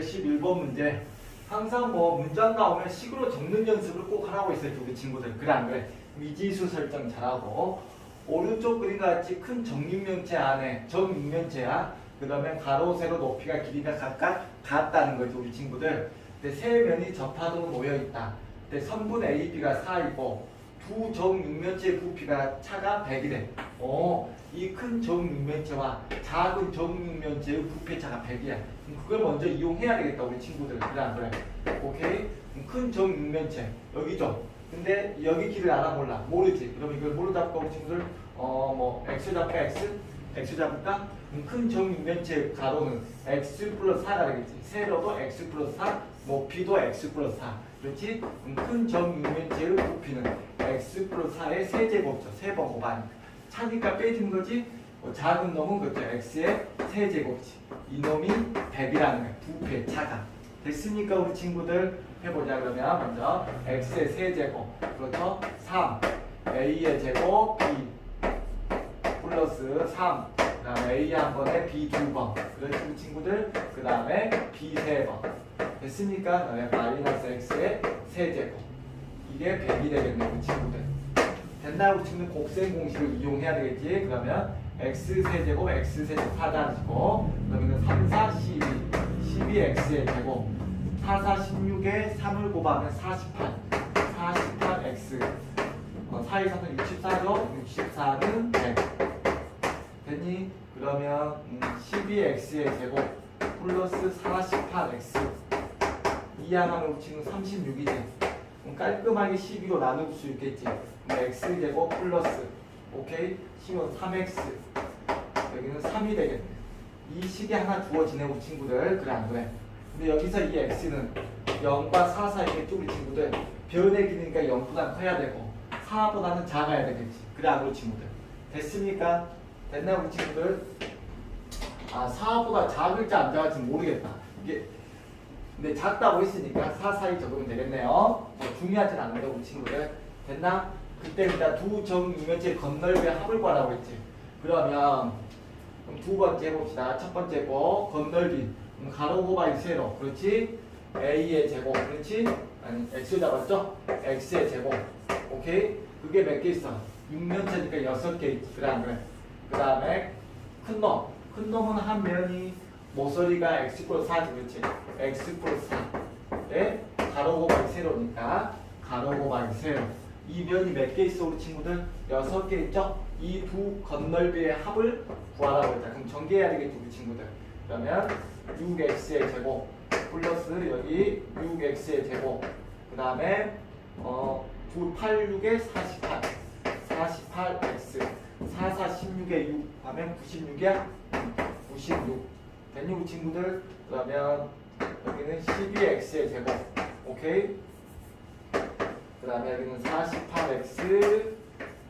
111번 문제. 항상 뭐 문장 나오면 식으로 적는 연습을 꼭 하라고 했어요, 우리 친구들. 그래 안 그래? 미지수 설정 잘하고 오른쪽 그림 같이 큰 정육면체 안에 정육면체야. 그 다음에 가로 세로 높이가 길이가 각각 같다는 거죠, 우리 친구들. 세 면이 접하도록 모여 있다. 근데 선분 AB가 4이고 두 정육면체의 부피가 차가 100이래. 어, 이 큰 정육면체와 작은 정육면체의 부피 차가 100이야. 그럼 그걸 먼저 이용해야 되겠다, 우리 친구들. 그래 안 그래? 오케이? 큰 정육면체 여기죠. 근데 여기 길을 알아 몰라 모르지. 그럼 이걸 잡고 우리 친구들 어 뭐 x 잡까 x x 잡을까? 그럼 큰 정육면체 가로는 x 플러스 4가 되겠지. 세로도 x 플러스 4, 높이도 x 플러스 4. 그렇지? 그럼 큰 정육면체의 부피는 x 플러스 4의 세제곱이죠. 세번 곱하니까. 차니까 빼지는 거지. 뭐 작은 놈은 그렇죠. x의 세제곱이지. 이놈이 100이라는 거야. 부피의 차가. 됐으니까 우리 친구들 해보자 그러면 먼저 x의 세제곱 그렇죠? 3 a의 제곱 b 플러스 3 그 다음에 a 한 번에 b 두 번. 그렇지 우리 친구들 그 다음에 b 세 번. 됐습니까? 그 다음에 마이너스 x의 세제곱. 이게 100이 되겠네 우리 친구들. 됐나 우리 친구들 곱셈 공식을 이용해야 되겠지? 그러면 x 세제곱 x 세제곱 사자리고 그러면 3, 4, 12 12x의 제곱. 4, 4, 16에 3을 곱하면 48 48x 어, 4, 2, 3은 64죠? 64는 100 됐니? 그러면 음, 12x의 제곱 플러스 48x 이항하면 우치는 36이지 그럼 깔끔하게 12로 나눌 수 있겠지 그럼 x제곱 플러스 오케이? 10은 3x 여기는 3이 되겠네 이 식이 하나 주어지네 우리 친구들 그래 안 그래? 근데 여기서 이 x는 0과 4 사이에 우리 친구들 변의 길이니까 0보다 커야 되고 4보다는 작아야 되겠지 그래 안 우리 친구들 됐습니까? 됐나 우리 친구들? 아 4보다 작을지 안 작을지 모르겠다. 이게 근데 작다고 했으니까 4 사이 적으면 되겠네요. 뭐 중요하진 않은데 우리 친구들. 됐나? 그때 일단 두 정유면체 건널비의 합을 구하라고 했지. 그러면 그럼 두 번째 해봅시다. 첫 번째 거 그럼 가로 곱하기 세로. 그렇지? a의 제곱. 그렇지? 아니 x 잡았죠? x의 제곱. 오케이? 그게 몇 개 있어? 6면체니까 여섯 개 있지. 그래 안 그래 그 다음에 큰 놈 큰 놈은 한 면이 모서리가 x 플러스 4지 그렇지? x 플러스 4에 가로 곱하기 세로니까 가로 곱하기 세로 이 면이 몇 개 있어 우리 친구들? 여섯 개 있죠? 이 두 건널비의 합을 구하라고 했다. 그럼 전개해야 되겠지 우리 친구들. 그러면 6x의 제곱 플러스 여기 6x의 제곱. 그 다음에 어, 2, 8, 6에 48 48x 4, 4, 16에 6 하면 96이야 96 됐니 우리 친구들 그러면 여기는 12x의 제곱 오케이 그 다음에 여기는 48x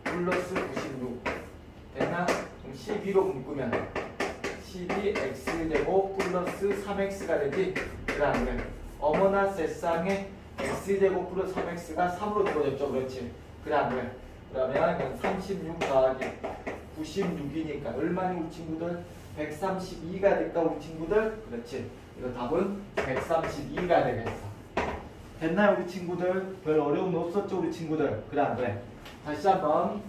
플러스 96 됐나? 그럼 12로 묶으면 12x제곱 플러스 3x가 되지? 안 그래? 어머나 세상에 x제곱 플러스 3x가 3으로 주어졌죠 그렇지? 안 그래? 그러면 이건 36 더하기 96이니까 얼마니 우리 친구들? 132가 될까 우리 친구들? 그렇지 이거 답은 132가 되겠어 됐나요 우리 친구들? 별 어려움 없었죠 우리 친구들? 그래 안 그래? 다시 한번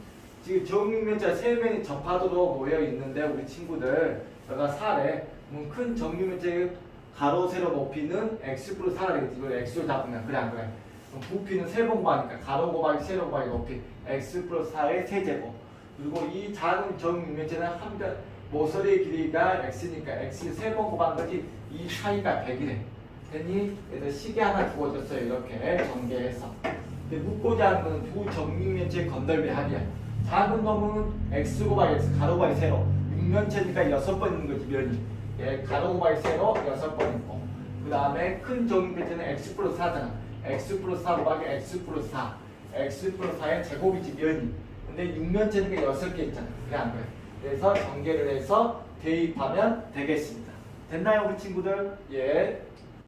지금 정육면체 세 명이 접하도록 모여 있는데 우리 친구들 여기가 4래 그럼 큰 정육면체 가로 세로 높이는 x 플러스 4가 되겠지 이걸 x로 잡으면 그래 안 그래? 그럼 부피는 세번 곱하니까 가로 곱하기 세로 곱하기 높이 x 플러스 4의 세제곱. 그리고 이 작은 정육면체는 한변 모서리의 길이가 x니까 x 세번 곱한 거지 이 차이가 100이래 됐니? 그래서 시계 하나 주어졌어요. 이렇게 전개해서. 근데 묻고자 하는 건두 정육면체 건널비 합이야. 작은 놈은 x 곱하기 x 가로 곱하기 세로. 6면체니까 여섯 번 있는 거지 면이. 예, 가로 곱하기 세로 여섯 번 있고. 그 다음에 큰 정육면체는 x 플러스 4잖아 x 플러스 4 곱하기 x 플러스 4 x 플러스 4의 제곱이지 면이. 근데 6면체니까 여섯 개 있잖아. 그래 안 그래? 그래서 전개를 해서 대입하면 되겠습니다. 됐나요 우리 친구들? 예